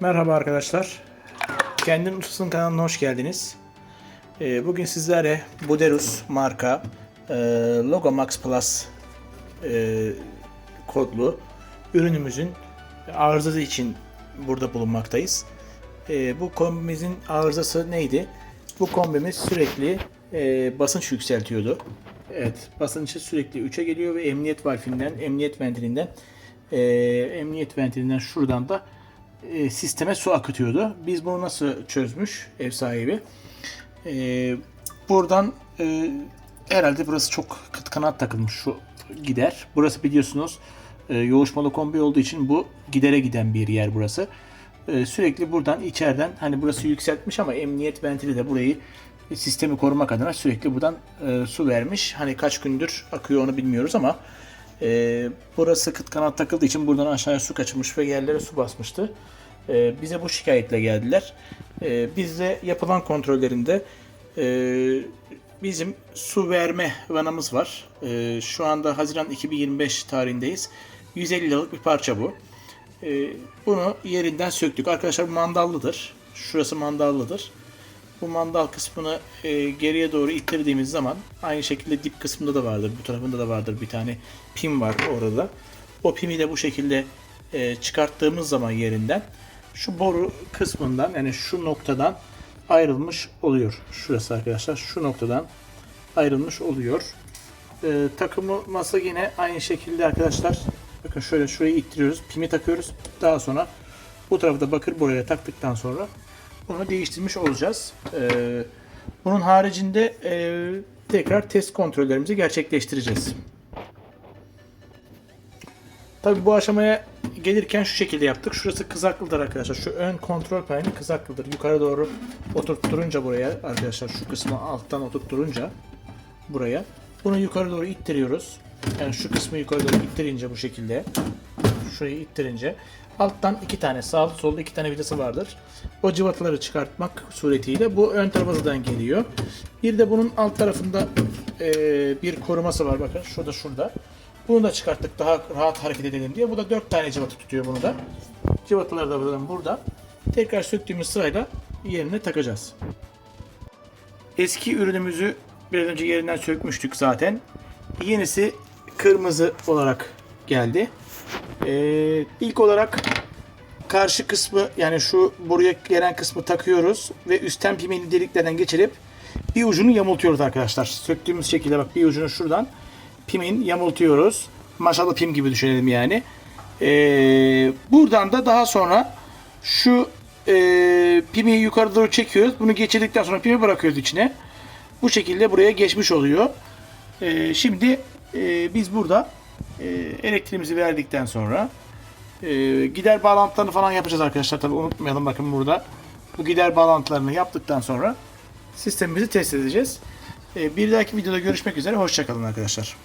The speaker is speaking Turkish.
Merhaba arkadaşlar. Kendin Uçsun kanalına hoş geldiniz. Ee, Bugün sizlere Buderus marka e, Logo Max Plus e, kodlu ürünümüzün arızası için burada bulunmaktayız. E, Bu kombimizin arızası neydi? Bu kombimiz sürekli basınç yükseltiyordu. Evet, basıncı sürekli 3'e geliyor ve emniyet valfinden, emniyet ventilinden, emniyet ventilinden şuradan da e, sisteme su akıtıyordu. Biz bunu nasıl çözmüş ev sahibi? E, buradan e, herhalde burası çok kıt kanat takılmış şu gider. Burası biliyorsunuz e, yoğuşmalı kombi olduğu için bu gidere giden bir yer burası. E, sürekli buradan içeriden hani burası yükseltmiş ama emniyet ventili de burayı sistemi korumak adına sürekli buradan e, su vermiş. Hani kaç gündür akıyor onu bilmiyoruz ama e, burası kıt kanat takıldığı için buradan aşağıya su kaçırmış ve yerlere su basmıştı. E, bize bu şikayetle geldiler. E, bizde yapılan kontrollerinde e, bizim su verme vanamız var. E, şu anda Haziran 2025 tarihindeyiz. 150 liralık bir parça bu. E, bunu yerinden söktük. Arkadaşlar bu mandallıdır. Şurası mandallıdır. Bu mandal kısmını e, geriye doğru ittirdiğimiz zaman aynı şekilde dip kısmında da vardır. Bu tarafında da vardır bir tane pim var orada. O pimi de bu şekilde e, çıkarttığımız zaman yerinden şu boru kısmından yani şu noktadan ayrılmış oluyor. Şurası arkadaşlar şu noktadan ayrılmış oluyor. E, takımı masa yine aynı şekilde arkadaşlar. Bakın şöyle şurayı ittiriyoruz. Pimi takıyoruz. Daha sonra bu tarafı da bakır boyayla taktıktan sonra bunu değiştirmiş olacağız. Ee, bunun haricinde e, tekrar test kontrollerimizi gerçekleştireceğiz. Tabi bu aşamaya gelirken şu şekilde yaptık. Şurası kızaklıdır arkadaşlar. Şu ön kontrol paneli kızaklıdır. Yukarı doğru oturtturunca buraya arkadaşlar şu kısmı alttan oturtturunca buraya. Bunu yukarı doğru ittiriyoruz. Yani şu kısmı yukarı doğru ittirince bu şekilde. Şurayı ittirince alttan iki tane sağlı sollu iki tane vidası vardır. O cıvataları çıkartmak suretiyle bu ön tarafadan geliyor. Bir de bunun alt tarafında e, bir koruması var bakın şurada şurada. Bunu da çıkarttık daha rahat hareket edelim diye. Bu da dört tane cıvata tutuyor bunu da. Cıvataları da burada. Tekrar söktüğümüz sırayla yerine takacağız. Eski ürünümüzü biraz önce yerinden sökmüştük zaten. Yenisi kırmızı olarak geldi. Ee, ilk olarak karşı kısmı yani şu buraya gelen kısmı takıyoruz ve üstten pimini deliklerden geçirip bir ucunu yamultuyoruz arkadaşlar. Söktüğümüz şekilde bak bir ucunu şuradan pimin yamultuyoruz. Maşalı pim gibi düşünelim yani. Ee, buradan da daha sonra şu e, pimi yukarı doğru çekiyoruz. Bunu geçirdikten sonra pimi bırakıyoruz içine. Bu şekilde buraya geçmiş oluyor. Ee, şimdi e, biz burada e, elektriğimizi verdikten sonra e, gider bağlantılarını falan yapacağız arkadaşlar. Tabi unutmayalım bakın burada. Bu gider bağlantılarını yaptıktan sonra sistemimizi test edeceğiz. E, bir dahaki videoda görüşmek üzere. Hoşçakalın arkadaşlar.